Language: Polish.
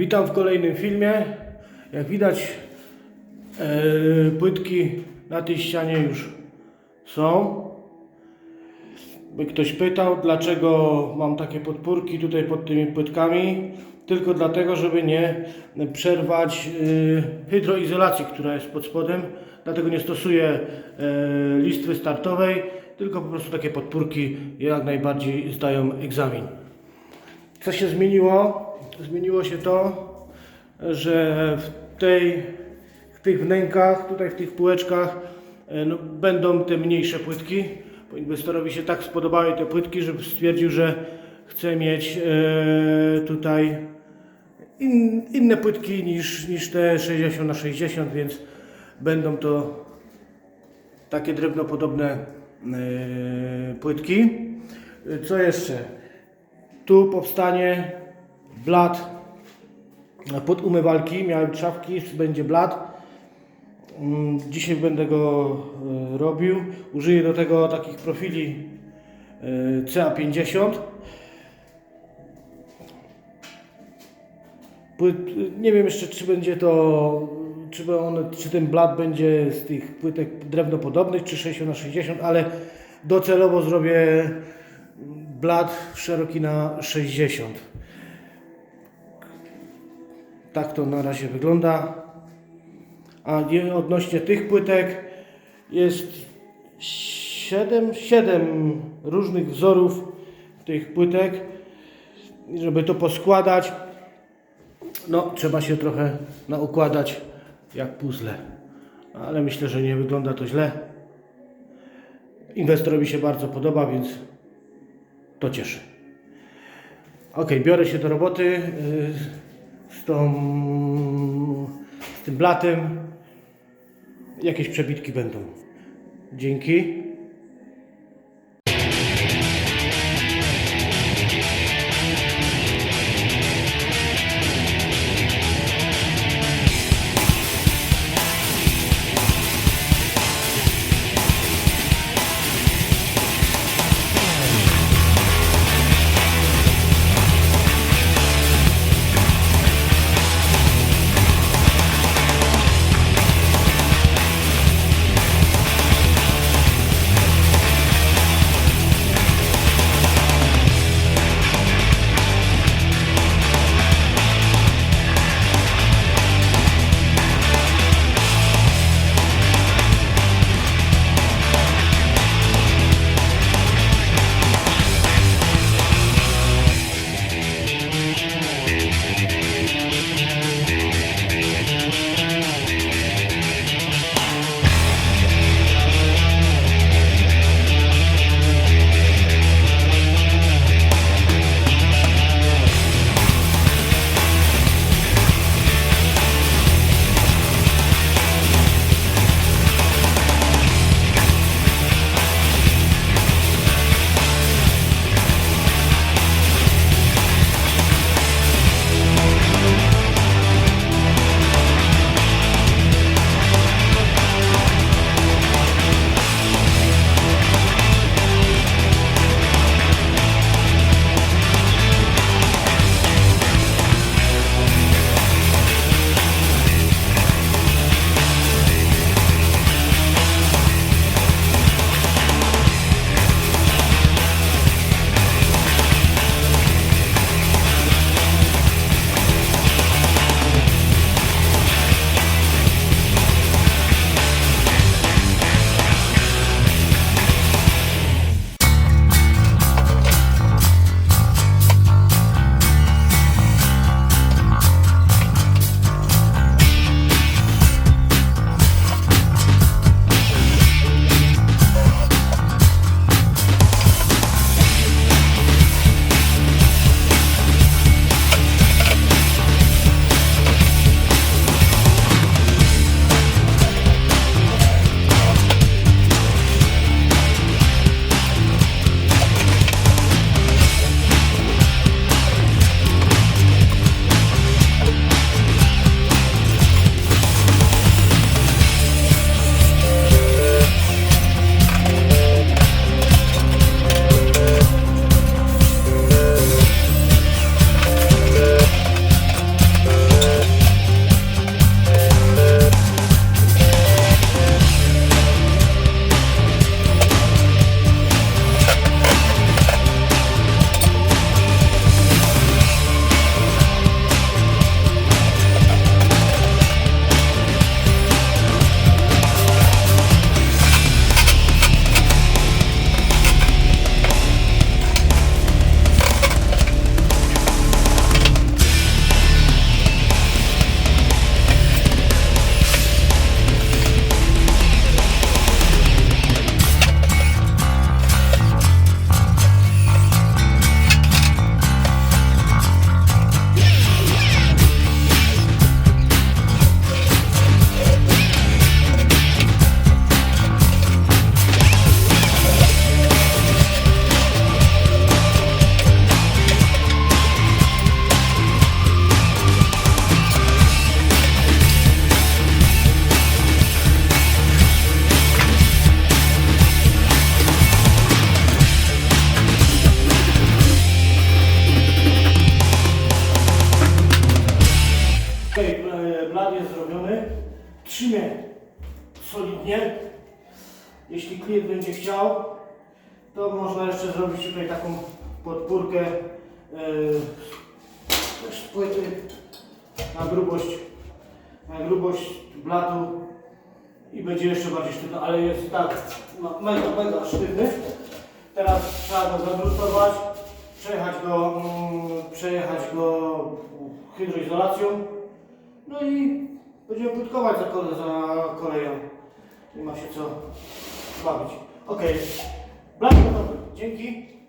Witam w kolejnym filmie. Jak widać, e, płytki na tej ścianie już są. By ktoś pytał, dlaczego mam takie podpórki tutaj pod tymi płytkami. Tylko dlatego, żeby nie przerwać e, hydroizolacji, która jest pod spodem. Dlatego nie stosuję e, listwy startowej, tylko po prostu takie podpórki jak najbardziej zdają egzamin. Co się zmieniło? Zmieniło się to, że w, tej, w tych wnękach, tutaj w tych półeczkach e, no, będą te mniejsze płytki. Bo inwestorowi się tak spodobały te płytki, że stwierdził, że chce mieć e, tutaj in, inne płytki niż, niż te 60 na 60, więc będą to takie drewnopodobne e, płytki. E, Co jeszcze? Tu powstanie blat pod umywalki. Miałem trzawki, będzie blat. Mm, Dzisiaj będę go e, robił. Użyję do tego takich profili e, CA50. Płyt- Nie wiem jeszcze, czy będzie to, czy, one, czy ten blat będzie z tych płytek drewnopodobnych, czy 60 na 60, ale docelowo zrobię blat szeroki na 60. Tak to na razie wygląda. A nie- odnośnie tych płytek jest 7, 7 różnych wzorów tych płytek. Żeby to poskładać, no trzeba się trochę naukładać jak puzzle. Ale myślę, że nie wygląda to źle. Inwestorowi się bardzo podoba, więc to cieszy. Ok, biorę się do roboty yy, z, tą, z tym blatem. Jakieś przebitki będą. Dzięki. Trzymie solidnie. Jeśli klient będzie chciał, to można jeszcze zrobić tutaj taką podpórkę yy, też z płyty na grubość, na grubość blatu i będzie jeszcze bardziej sztywny, ale jest tak no, mega, mega sztywny. Teraz trzeba go zagrutować, przejechać go, mm, przejechać go hydroizolacją, no i będziemy płytkować za, kole, za koleją. Nie ma się co bawić. Ok, blat gotowy. Dzięki.